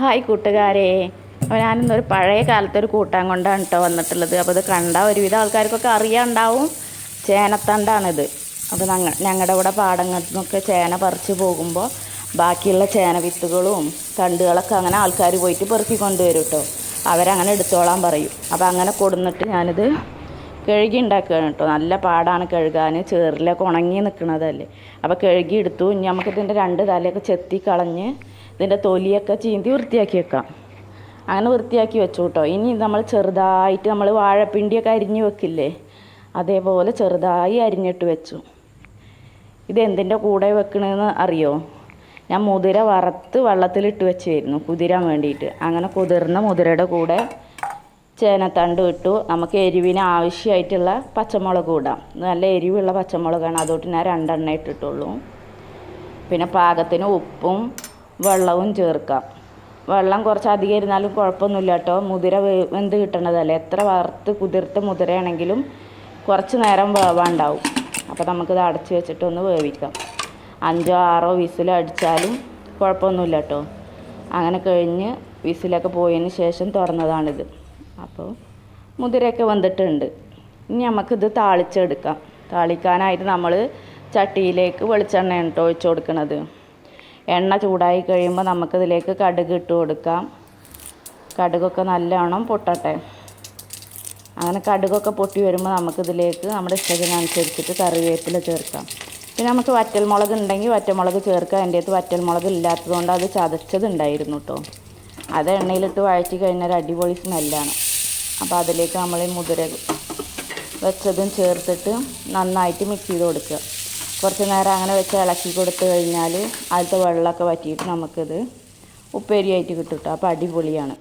Hi കൂട്ടുകാരെ. അപ്പോൾ ഞാനിന്നൊരു പഴയ കാലത്തെ ഒരു കൂട്ടാൻ കൊണ്ടാണ് കേട്ടോ വന്നിട്ടുള്ളത്. അപ്പോൾ ഇത് കണ്ട ഒരുവിധ ആൾക്കാർക്കൊക്കെ അറിയാണ്ടാവും. ചേനത്തണ്ടാണിത്. അപ്പോൾ ഞങ്ങൾ ഞങ്ങളുടെ ഇവിടെ പാടങ്ങളിൽ നിന്നൊക്കെ ചേന പറിച്ച് പോകുമ്പോൾ ബാക്കിയുള്ള ചേന വിത്തുകളും തണ്ടുകളൊക്കെ അങ്ങനെ ആൾക്കാർ പോയിട്ട് പെറുക്കി കൊണ്ടുവരും കേട്ടോ അവരങ്ങനെ എടുത്തോളാൻ പറയും. അപ്പോൾ അങ്ങനെ കൊടുന്നിട്ട് ഞാനിത് കഴുകി ഉണ്ടാക്കുകയാണ് കേട്ടോ നല്ല പാടാണ് കഴുകാൻ ചേറിലൊക്കെ ഉണങ്ങി നിൽക്കുന്നതല്ലേ അപ്പോൾ കഴുകി എടുത്തു. ഇനി നമുക്കിതിന്റെ രണ്ട് തലയൊക്കെ ചെത്തി കളഞ്ഞ് ഇതിന്റെ തൊലിയൊക്കെ ചീന്തി വൃത്തിയാക്കി വെക്കാം. അങ്ങനെ വൃത്തിയാക്കി വെച്ചു കേട്ടോ ഇനി നമ്മൾ ചെറുതായിട്ട് നമ്മൾ വാഴപ്പിണ്ടിയൊക്കെ അരിഞ്ഞ് വെക്കില്ലേ? അതേപോലെ ചെറുതായി അരിഞ്ഞിട്ട് വെച്ചു. ഇത് എന്തിന്റെ കൂടെ വെക്കണമെന്ന് അറിയോ? ഞാൻ മുതിര വറുത്ത് വെള്ളത്തിലിട്ട് വെച്ചായിരുന്നു കുതിരാൻ വേണ്ടിയിട്ട്. അങ്ങനെ കുതിർന്ന മുതിരയുടെ കൂടെ ചേനത്തണ്ട് ഇട്ടു. നമുക്ക് എരിവിന് ആവശ്യമായിട്ടുള്ള പച്ചമുളക് ഇടാം. നല്ല എരിവുള്ള പച്ചമുളകാണ്. അതുകൊണ്ട് ഞാൻ രണ്ടെണ്ണ ഇട്ടിട്ടുള്ളൂ. പിന്നെ പാകത്തിന് ഉപ്പും വെള്ളവും ചേർക്കാം. വെള്ളം കുറച്ച് അധികം ഇരുന്നാലും കുഴപ്പമൊന്നുമില്ല കേട്ടോ മുതിര വെന്ത് കിട്ടണതല്ലേ? എത്ര വറുത്ത് കുതിർത്ത് മുതിരയാണെങ്കിലും കുറച്ച് നേരം വേവാണ്ടാവും. അപ്പോൾ നമുക്കിത് അടച്ച് വെച്ചിട്ട് ഒന്ന് വേവിക്കാം. അഞ്ചോ ആറോ വിസിലോ അടിച്ചാലും കുഴപ്പമൊന്നുമില്ല കേട്ടോ അങ്ങനെ കഴിഞ്ഞ് വിസിലൊക്കെ പോയതിന് ശേഷം തുറന്നതാണിത്. അപ്പോൾ മുതിരയൊക്കെ വന്നിട്ടുണ്ട്. ഇനി നമുക്കിത് താളിച്ചെടുക്കാം. താളിക്കാനായിട്ട് നമ്മൾ ചട്ടിയിലേക്ക് വെളിച്ചെണ്ണയാണ് കേട്ടോ ഒഴിച്ചു കൊടുക്കുന്നത് എണ്ണ ചൂടായി കഴിയുമ്പോൾ നമുക്കിതിലേക്ക് കടുക് ഇട്ട് കൊടുക്കാം. കടുകൊക്കെ നല്ലോണം പൊട്ടട്ടെ. അങ്ങനെ കടുകൊക്കെ പൊട്ടി വരുമ്പോൾ നമുക്കിതിലേക്ക് നമ്മുടെ ഇഷ്ടത്തിനനുസരിച്ചിട്ട് കറിവേപ്പില ചേർക്കാം. പിന്നെ നമുക്ക് വറ്റൽമുളക് ഉണ്ടെങ്കിൽ വറ്റൽമുളക് ചേർക്കാം എന്റെ അടുത്ത് വറ്റൽമുളക് ഇല്ലാത്തതുകൊണ്ട് അത് ചതച്ചതുണ്ടായിരുന്നു കേട്ടോ അത് എണ്ണയിലിട്ട് വഴറ്റി കഴിഞ്ഞാൽ അടിപൊളി സ്മെല്ലാണ്. അപ്പോൾ അതിലേക്ക് നമ്മൾ ഈ മുതിര വെച്ചതും ചേർത്തിട്ട് നന്നായിട്ട് മിക്സ് ചെയ്ത് കൊടുക്കുക. കുറച്ച് നേരം അങ്ങനെ വെച്ച് ഇളക്കി കൊടുത്തു കഴിഞ്ഞാൽ അതിലത്തെ വെള്ളമൊക്കെ വറ്റിയിട്ട് നമുക്കിത് ഉപ്പേരിയായിട്ട് കിട്ടും കേട്ടോ അപ്പോൾ അടിപൊളിയാണ്.